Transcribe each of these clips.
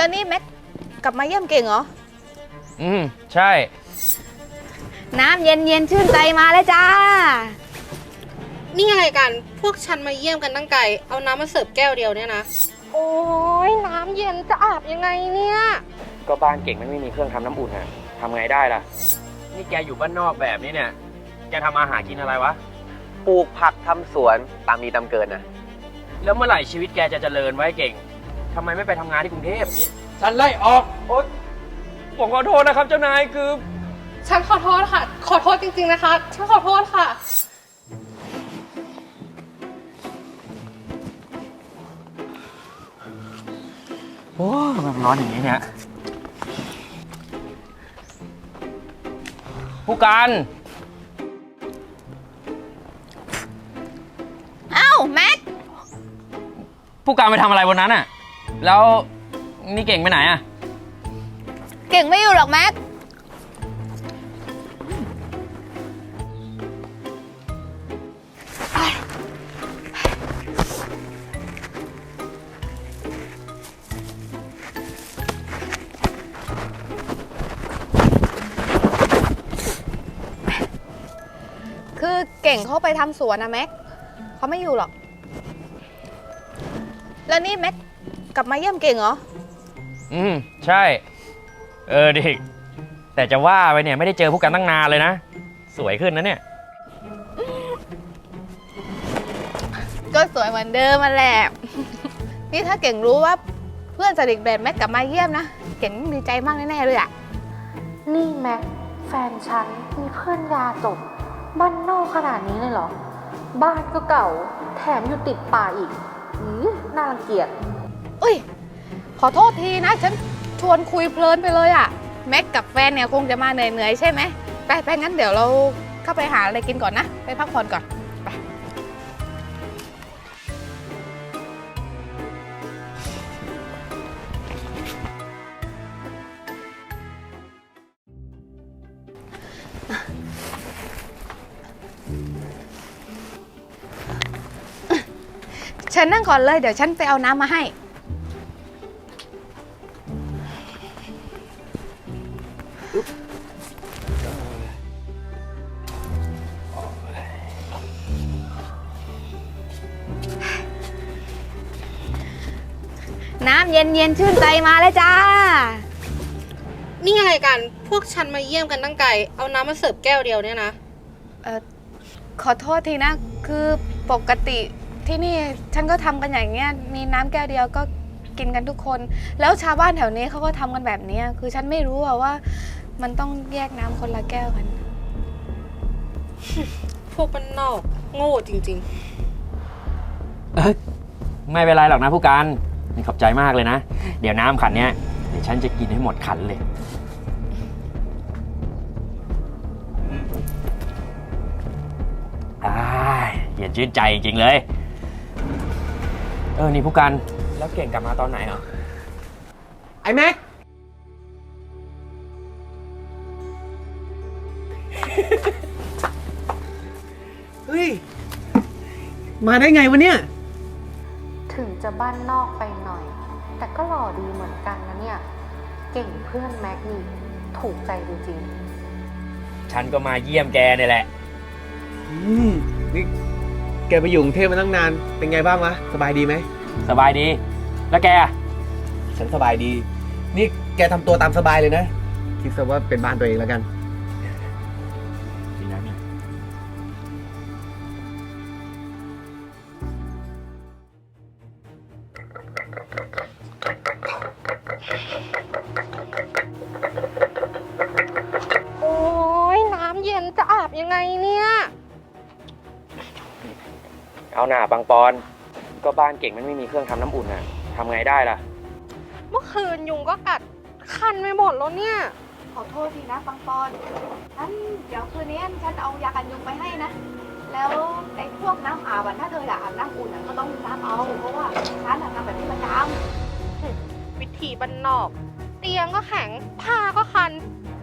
แล้วนี่แม็กกลับมาเยี่ยมเก่งเหรอ อืม ใช่ น้ำเย็นเย็นๆชื่นใจมาแล้วจ้า นี่อะไรกัน พวกฉันมาเยี่ยมกันตั้งไกล เอาน้ำมาเสิร์ฟแก้วเดียวเนี่ยนะ โอ้ยน้ำเย็นจะอาบยังไงเนี่ย ก็บ้านเก่งมันไม่มีเครื่องทำน้ำอุ่นอะทำไงได้ล่ะ นี่แกอยู่บ้านนอกแบบนี้เนี่ย แกทำอาหารกินอะไรวะ ปลูกผักทำสวนตามมีตามเกินนะ แล้วเมื่อไหร่ชีวิตแกจะเจริญไว้เก่ง ทำไมไม่ไปทำงานที่กรุงเทพ ฉันไล่ออก โอ๊ยผมขอโทษนะครับ เจ้านายคือ ฉันขอโทษค่ะ ขอโทษจริง ๆ นะคะ ฉันขอโทษค่ะ โอ้มันร้อนอย่างนี้เนี่ย ผู้การ เอ้าแม็กผู้การไปทำอะไรวันนั้นอะ แล้วนี่เก่งไปไหนอะเก่งไม่อยู่หรอกแม็ก คือเก่งเขาไปทำสวนนะแม็กเขาไม่อยู่หรอก แล้วนี่แม็ก ลับมาเยี่ยมเก่งเหรอ อืม ใช่ เออดิแต่จะว่าไปเนี่ยไม่ได้เจอผู้การตั้งนานเลยนะ สวยขึ้นนะเนี่ย ก็สวยเหมือนเดิมมาแหละ นี่ถ้าเก่งรู้ว่าเพื่อนสนิทแบบแม็กกลับมาเยี่ยมนะ เก่งดีใจมากแน่ๆเลยอะนี่แม็กแฟนฉันมีเพื่อนยาจบบ้านนอกขนาดนี้เลยเหรอ บ้านก็เก่า แถมอยู่ติดป่าอีก อือน่ารังเกียจ อุ้ย ขอโทษทีนะ ฉันชวนคุยเพลินไปเลยอะแม็กกับแฟนเนี่ยคงจะมาเหนื่อยๆใช่ไหมไปไปงั้นเดี๋ยวเราเข้าไปหาอะไรกินก่อนนะ ไปพักผ่อนก่อนไปเชิญนั่งก่อนเลยเดี๋ยวฉันไปเอาน้ำมาให้ น้ำเย็นเย็นๆชื่นใจมาแล้วจ้า นี่อะไรกัน พวกฉันมาเยี่ยมกันตั้งไกล เอาน้ำมาเสิร์ฟแก้วเดียวเนี่ยนะ เออขอโทษทีนะ คือปกติที่นี่ฉันก็ทำกันอย่างเงี้ย มีน้ำแก้วเดียวก็ กินกันทุกคน แล้วชาวบ้านแถวนี้เขาก็ทำกันแบบเนี้ยคือฉันไม่รู้อะว่า มันต้องแยกน้ำคนละแก้วกัน พวกบ้านนอก โง่จริง ไม่เป็นไรหรอกนะผู้การนี่ขอบใจมากเลยนะ เดี๋ยวน้ำขันเนี้ยเดี๋ยวฉันจะกินให้หมดขันเลยอ้ายเย็นชื่นใจจริงๆเลยเออนี่ผู้การแล้วเก่งกลับมาตอนไหนเหรอไอ้แม็กเฮ้ย มาได้ไงวะเนี่ย ถึงจะบ้านนอกไปหน่อย แต่ก็หล่อดีเหมือนกันนะเนี่ย เก่งเพื่อนแม็กนี่ถูกใจจริงๆ ฉันก็มาเยี่ยมแกนี่แหละ อืมนี่ แกไปอยู่กรุงเทพมาตั้งนาน เป็นไงบ้างวะ สบายดีไหม สบายดี แล้วแกอะฉันสบายดี นี่แกทำตัวตามสบายเลยนะ คิดซะว่าเป็นบ้านตัวเองแล้วกัน เอาหน่าบางปอน ก็บ้านเก่งมันไม่มีเครื่องทำน้ำอุ่นอะทำไงได้ล่ะ เมื่อคืนยุงก็กัดคันไปหมดแล้วเนี่ย ขอโทษทีนะปังปอนฉันเดี๋ยวคืนนี้ฉันเอายากันยุงไปให้นะ แล้วไอ้พวกน้ำอาบอะถ้าเธออยากอาบน้ำอุ่นอะก็ต้องน้ำเอา เพราะว่าฉันอะทำแบบนี้ประจวิธีบ้านนอก เตียงก็แข็งผ้าก็คัน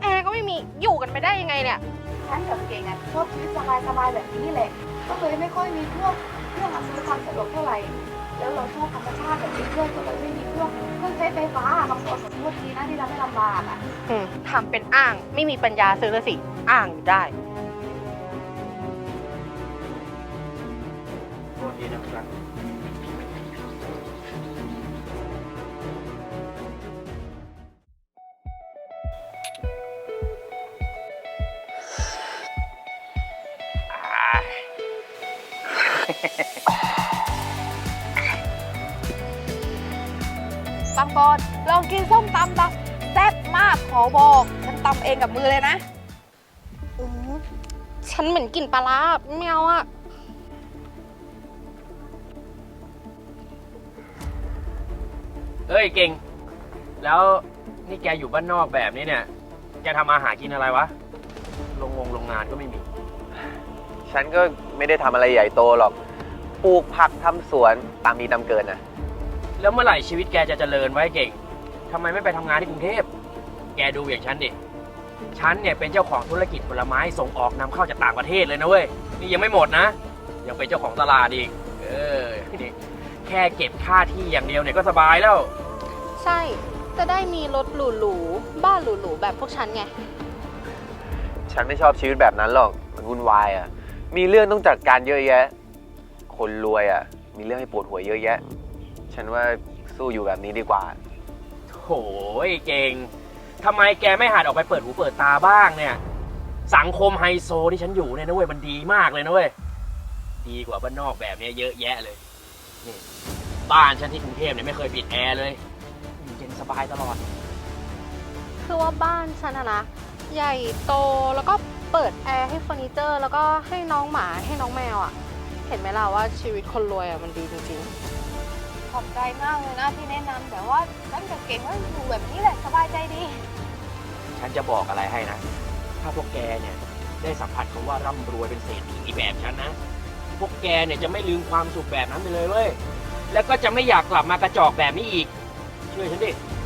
แอร์ก็ไม่มีอยู่กันไปได้ยังไงเนี่ยำ ฉันกับเก่งอะชอบชีวิตสบายๆแบบนี้แหละ ก็เลยไม่ค่อยมีพวกเครื่องอำนวยความสะดวกเท่าไหร่ แล้วเราชอบธรรมชาติแบบนี้ด้วยก็เลยไม่มีเครื่องเครื่องใช้ไฟฟ้าอะบางคนขอโทษทีนะที่เราไม่ลำบากอะอืมทำเป็นอ้างไม่มีปัญญาซื้อละสิ อ้างอยู่ได้ โทษทีนะคุณรักบางบอนลองกินส้มตำตำแซ่บมากขอบอกฉันตำเองกับมือเลยนะอืมฉันเหมือนกลิ่นปลาร้าไม่เอาอะเอ้ยเก่ง แล้วนี่แกอยู่บ้านนอกแบบนี้เนี่ย แกทำอาหารกินอะไรวะ โรงงงโรงงานก็ไม่มี ฉันก็ไม่ได้ทำอะไรใหญ่โตหรอก ปลูกผักทำสวนตามมีตามเกินนะแล้วเมื่อไหร่ชีวิตแกจะเจริญไว้เก่งทำไมไม่ไปทำงานที่กรุงเทพ แกดูอย่างฉันดิ ฉันเนี่ยเป็นเจ้าของธุรกิจผลไม้ส่งออกนำเข้าจากต่างประเทศเลยนะเว้ย นี่ยังไม่หมดนะ ยังเป็นเจ้าของตลาดอีก เออ นี่แค่เก็บค่าที่อย่างเดียวเนี่ยก็สบายแล้ว ใช่ จะได้มีรถหรูๆ บ้านหรูๆ แบบพวกฉันไง ฉันไม่ชอบชีวิตแบบนั้นหรอก มันวุ่นวายอะ มีเรื่องต้องจัดการเยอะแยะ คนรวยอะ มีเรื่องให้ปวดหัวเยอะแยะ ฉันว่าสู้อยู่แบบนี้ดีกว่า โหยเก่งทำไมแกไม่หัดออกไปเปิดหูเปิดตาบ้างเนี่ย สังคมไฮโซที่ฉันอยู่เนี่ยนะเว้ยมันดีมากเลยนะเว้ย ดีกว่าบ้านนอกแบบเนี้ยเยอะแยะเลย นี่ บ้านฉันที่กรุงเทพเนี่ยไม่เคยปิดแอร์เลยอยู่เย็นสบายตลอด คือว่าบ้านฉันอะนะใหญ่โตแล้วก็ เปิดแอร์ให้เฟอร์นิเจอร์แล้วก็ให้น้องหมาให้น้องแมวอะเห็นไหมล่ะว่าชีวิตคนรวยอะมันดีจริงขอบใจมากเลยนะที่แนะนำแต่ว่าฉันกับเก่งก็อยู่แบบนี้แหละสบายใจดี ฉันจะบอกอะไรให้นะ ถ้าพวกแกเนี่ยได้สัมผัสคำว่าร่ำรวยเป็นเศรษฐีแบบฉันนะ พวกแกเนี่ยจะไม่ลืมความสุขแบบนั้นไปเลยเว้ย แล้วก็จะไม่อยากกลับมากระจอกแบบนี้อีกเชื่อฉันดิๆ